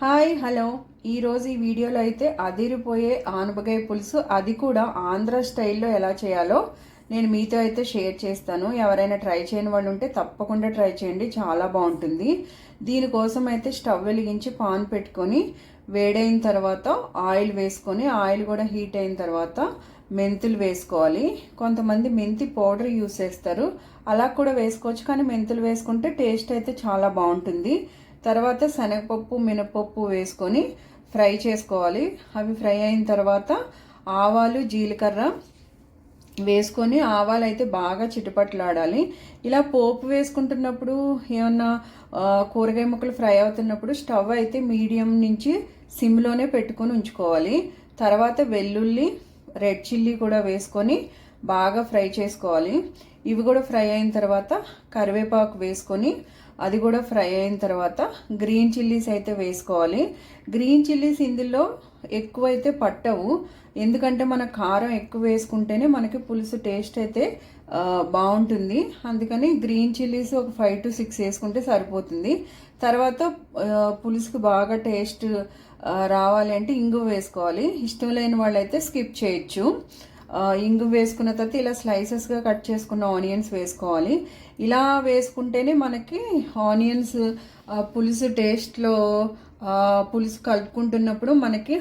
Hi hello. ఈరోజు ఈ వీడియోలో అయితే అదిరిపోయే ఆనపకాయ పులుసు. అది కూడా ఆంధ్ర స్టైల్లో ఎలా చేయాలో నేను మీతో అయితే షేర్ చేస్తాను. ఎవరైనా ట్రై చేయని వాళ్ళు ఉంటే తప్పకుండా ట్రై చేయండి. చాలా బాగుంటుంది. దీనికోసం అయితే స్టవ్ వెలిగించి పాన్ పెట్టుకొని వేడైన తర్వాత ఆయిల్ వేసుకొని ఆయిల్ కూడా హీట్ అయిన తర్వాత మెంతులు వేసుకోవాలి. కొంతమంది మెంతి పౌడర్ యూస్ చేస్తారు. అలా కూడా వేసుకోవచ్చు కానీ మెంతులు వేసుకుంటే టేస్ట్ అయితే చాలా బాగుంటుంది. తర్వాత శనగపప్పు మినపప్పు వేసుకొని ఫ్రై చేసుకోవాలి. అవి ఫ్రై అయిన తర్వాత ఆవాలు జీలకర్ర వేసుకొని ఆవాలు అయితే బాగా చిటపట్లాడాలి. ఇలా పోపు వేసుకుంటున్నప్పుడు ఏమన్నా కూరగాయ ముక్కలు ఫ్రై అవుతున్నప్పుడు స్టవ్ అయితే మీడియం నుంచి సిమ్లోనే పెట్టుకొని ఉంచుకోవాలి. తర్వాత వెల్లుల్లి రెడ్ చిల్లీ కూడా వేసుకొని బాగా ఫ్రై చేసుకోవాలి. ఇవి కూడా ఫ్రై అయిన తర్వాత కరివేపాకు వేసుకొని అది కూడా ఫ్రై అయిన తర్వాత గ్రీన్ చిల్లీస్ అయితే వేసుకోవాలి. గ్రీన్ చిల్లీస్ ఇందులో ఎక్కువైతే పట్టవు. ఎందుకంటే మన కారం ఎక్కువ వేసుకుంటేనే మనకి పులుసు టేస్ట్ అయితే బాగుంటుంది. అందుకని గ్రీన్ చిల్లీస్ ఒక ఫైవ్ టు సిక్స్ వేసుకుంటే సరిపోతుంది. తర్వాత పులుసుకు బాగా టేస్ట్ రావాలి అంటే ఇంగు వేసుకోవాలి. ఇష్టం లేని వాళ్ళైతే స్కిప్ చేయొచ్చు. ఇంగు వేసుకున్న తర్వాత ఇలా స్లైసెస్గా కట్ చేసుకున్న ఆనియన్స్ వేసుకోవాలి. ఇలా వేసుకుంటేనే మనకి ఆనియన్స్ పులుసు టేస్ట్లో పులుసు కలుపుకుంటున్నప్పుడు మనకి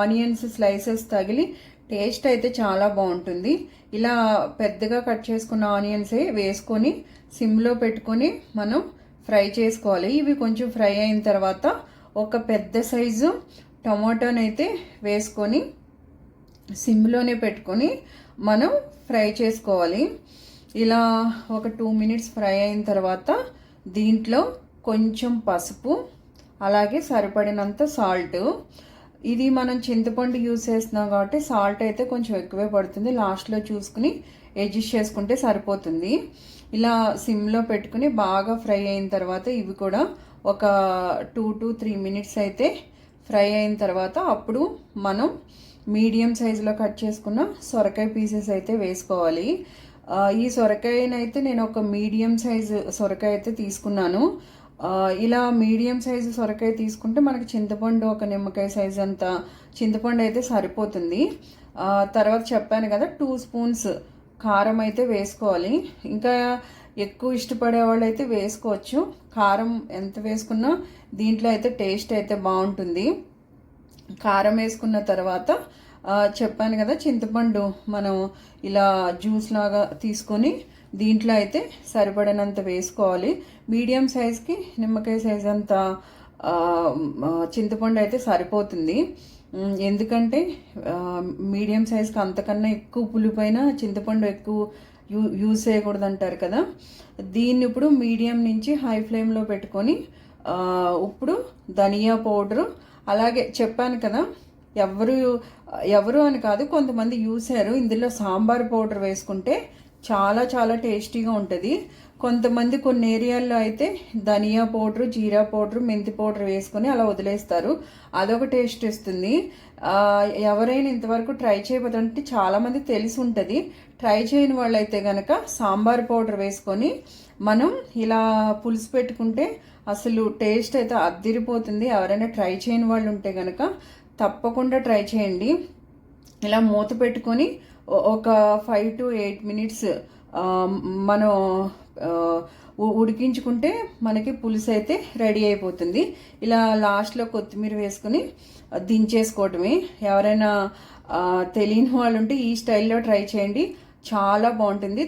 ఆనియన్స్ స్లైసెస్ తగిలి టేస్ట్ అయితే చాలా బాగుంటుంది. ఇలా పెద్దగా కట్ చేసుకున్న ఆనియన్సే వేసుకొని సిమ్లో పెట్టుకొని మనం ఫ్రై చేసుకోవాలి. ఇవి కొంచెం ఫ్రై అయిన తర్వాత ఒక పెద్ద సైజు టమాటోనైతే వేసుకొని సిమ్లోనే పెట్టుకొని మనం ఫ్రై చేసుకోవాలి. ఇలా ఒక టూ మినిట్స్ ఫ్రై అయిన తర్వాత దీంట్లో కొంచెం పసుపు అలాగే సరిపడినంత సాల్ట్. ఇది మనం చింతపండు యూజ్ చేస్తున్నాం కాబట్టి సాల్ట్ అయితే కొంచెం ఎక్కువే పడుతుంది. లాస్ట్లో చూసుకుని అడ్జస్ట్ చేసుకుంటే సరిపోతుంది. ఇలా సిమ్లో పెట్టుకుని బాగా ఫ్రై అయిన తర్వాత ఇవి కూడా ఒక టూ టు త్రీ మినిట్స్ అయితే ఫ్రై అయిన తర్వాత అప్పుడు మనం మీడియం సైజులో కట్ చేసుకున్న సొరకాయ పీసెస్ అయితే వేసుకోవాలి. ఈ సొరకాయనైతే నేను ఒక మీడియం సైజు సొరకాయ అయితే తీసుకున్నాను. ఇలా మీడియం సైజు సొరకాయ తీసుకుంటే మనకి చింతపండు ఒక నిమ్మకాయ సైజు అంత చింతపండు అయితే సరిపోతుంది. తర్వాత చెప్పాను కదా టూ స్పూన్స్ కారం అయితే వేసుకోవాలి. ఇంకా ఎక్కువ ఇష్టపడే వాళ్ళు అయితే వేసుకోవచ్చు. కారం ఎంత వేసుకున్నా దీంట్లో అయితే టేస్ట్ అయితే బాగుంటుంది. కారం వేసుకున్న తర్వాత చెప్పాను కదా చింతపండు మనం ఇలా జ్యూస్ లాగా తీసుకొని దీంట్లో అయితే సరిపడినంత వేసుకోవాలి. మీడియం సైజ్కి నిమ్మకాయ సైజ్ అంత చింతపండు అయితే సరిపోతుంది. ఎందుకంటే మీడియం సైజ్కి అంతకన్నా ఎక్కువ పులిపైన చింతపండు ఎక్కువ యూ యూజ్ చేయకూడదు అంటారు కదా. దీన్ని ఇప్పుడు మీడియం నుంచి హై ఫ్లేమ్లో పెట్టుకొని ఇప్పుడు ధనియా పౌడరు అలాగే చెప్పాను కదా ఎవరు ఎవరు అని కాదు కొంతమంది యూసారు ఇందులో సాంబార్ పౌడర్ వేసుకుంటే చాలా చాలా టేస్టీగా ఉంటుంది. కొంతమంది కొన్ని ఏరియాల్లో అయితే ధనియా పౌడర్ జీరా పౌడర్ మెంతి పౌడర్ వేసుకొని అలా వదిలేస్తారు. అదొక టేస్ట్ ఇస్తుంది. ఎవరైనా ఇంతవరకు ట్రై చేయబోతుంటే చాలామంది తెలిసి ఉంటుంది. ట్రై చేయని వాళ్ళైతే కనుక సాంబార్ పౌడర్ వేసుకొని మనం ఇలా పులుసు పెట్టుకుంటే అసలు టేస్ట్ అయితే అద్దిరిపోతుంది. ఎవరైనా ట్రై చేయని వాళ్ళు ఉంటే కనుక తప్పకుండా ట్రై చేయండి. ఇలా మూత పెట్టుకొని ఒక ఫైవ్ టు ఎయిట్ మినిట్స్ మనం ఉడికించుకుంటే మనకి పులుసు అయితే రెడీ అయిపోతుంది. ఇలా లాస్ట్లో కొత్తిమీర వేసుకుని దించేసుకోవటమే. ఎవరైనా తెలియని వాళ్ళు ఉంటే ఈ స్టైల్లో ట్రై చేయండి. చాలా బాగుంటుంది.